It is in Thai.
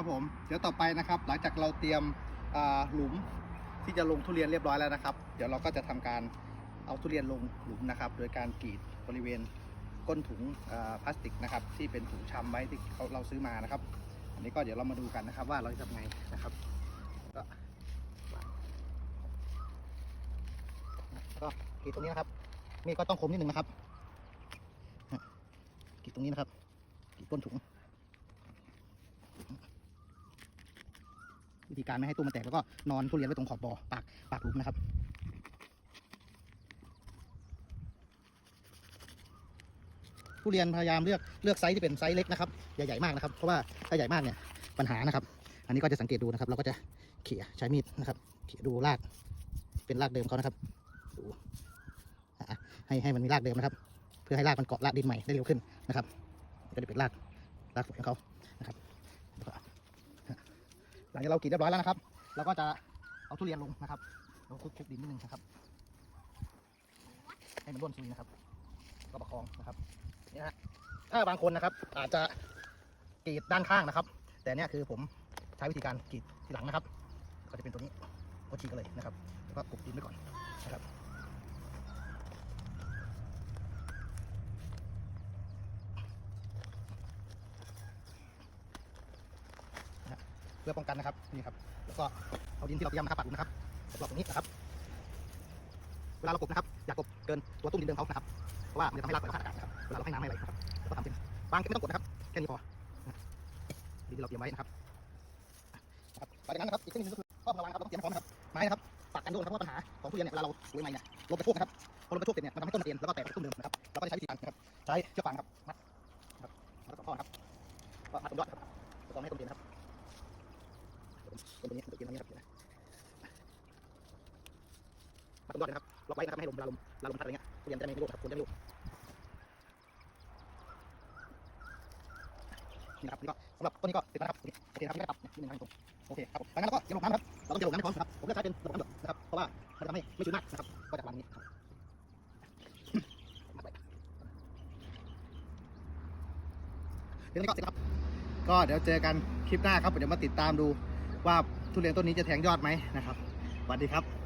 ครับผมเดี๋ยวต่อไปนะครับ หลังจากเราเตรียมหลุมที่จะลงทุเรียนเรียบร้อยแล้วนะครับ เดี๋ยวเราก็จะทำการเอาทุเรียนลงหลุมนะครับ โดยการกรีดบริเวณก้นถุงพลาสติกนะครับ ที่เป็นถุงชำไว้ที่เขาเราซื้อมานะครับ อันนี้ก็เดี๋ยวเรามาดูกันนะครับ ว่าเราจะทำไงนะครับก็ก็กรีดตรงนี้นะครับมีดก็ต้องคมนิดนึงนะครับกรีดตรงนี้นะครับกรีดก้นถุง วิธีการไม่ให้ตู้มันแตกแล้วก็นอนทุเรียนไว้ตรงขอบบ่อปากปากหลุมนะครับทุเรียนพยายามเลือกเลือกไซส์ที่เป็นไซส์เล็กนะครับอย่าใหญ่มากนะครับเพราะว่าถ้าใหญ่มากเนี่ยปัญหานะครับ อันนี้ก็จะสังเกตดูนะครับ เราก็จะเขี่ยใช้มีดนะครับ เขี่ยดูรากเป็นรากเดิมเขานะครับดูให้ให้มันมีรากเดิมนะครับ เพื่อให้รากมันเกาะรากดินใหม่ได้เร็วขึ้นนะครับก็จะเป็นรากรากสวยของเขานะครับ ลังจากเรากรีดเรียบร้อยแล้วนะครับ เราก็จะเอาทุเรียนลงนะครับเราคลุกดินนิดนึงนะครับ ให้มันร่วนซุยนะครับก็ประคองนะครับนี่ฮะถ้าบางคนนะครับ อาจจะกรีดด้านข้างนะครับ แต่เนี่ยคือผมใช้วิธีการกรีดทีหลังนะครับ ก็จะเป็นตัวนี้ก็ฉีกเลยนะครับแล้วก็กลุบดินไว้ก่อนนะครับ เพื่อป้องกันนะครับนี่ครับแล้วก็เอาดินที่เราเตรียมนะครับปัดหลุมนะครับรอบตรงนี้นะครับ เวลาเรากบนะครับอย่ากบเกินตัวตุ้มดินเดิมเขานะครับเพราะว่ามันจะทำให้รากไหลผ่านอากาศนะครับเวลาเราให้น้ำไม่ไหลนะครับแล้วก็ทำเป็นบางไม่ต้องกดนะครับแค่นี้พอดินที่เราเตรียมไว้นะครับครับหลังจากนั้นนะครับอีกเทคนิคนึงก็คือข้อระวังครับเราต้องเตรียมพร้อมครับไม้นะครับปักกันโดนนะครับเพราะว่าปัญหาของทุเรียนเนี่ยเวลาเราสวยใหม่เนี่ยลมไปโชกนะครับพอลมไปโชกเสร็จเนี่ยมันทำให้ต้นเตียนแล้วก็แตกตุ้มเดิมนะครับเราก็จะใช้วิธีการนะครับใช้เชือกฟางครับมัดนะครับมัดกับข้อครับก็มัดตรงยอดครับแล้วก็ไม่ให้ต้นเตียนนะครับ ตรงนี้ตรงนี้ตรงนี้ครับ มาตรงยอดนะครับล็อกไว้นะครับไม่ให้ลมเวลาลมเวลาลมพัดอะไรเงี้ยทุเรียนจะไม่มีลูกครับคุณจะไม่มีลูกนี่ครับนี่ก็สำหรับต้นนี้ก็เสร็จแล้วนะครับโอเคครับนี่ก็ตับนิดนึงนะครับตรงโอเคครับผมดังนั้นเราก็เตรียมลงน้ำครับเราต้องเตรียมลงน้ำให้พร้อมนะครับผมเลือกใช้เป็นระบบน้ำหยดนะครับเพราะว่ามันจะทำให้ไม่ชื้นมากนะครับก็จะประมาณนี้ครับเดี๋ยวนี้ก็เสร็จแล้วครับก็เดี๋ยวเจอกันคลิปหน้าครับเดี๋ยวมาติดตามดูว่าทุเรียนต้นนี้จะแทงยอดไหมนะครับสวัสดีครับ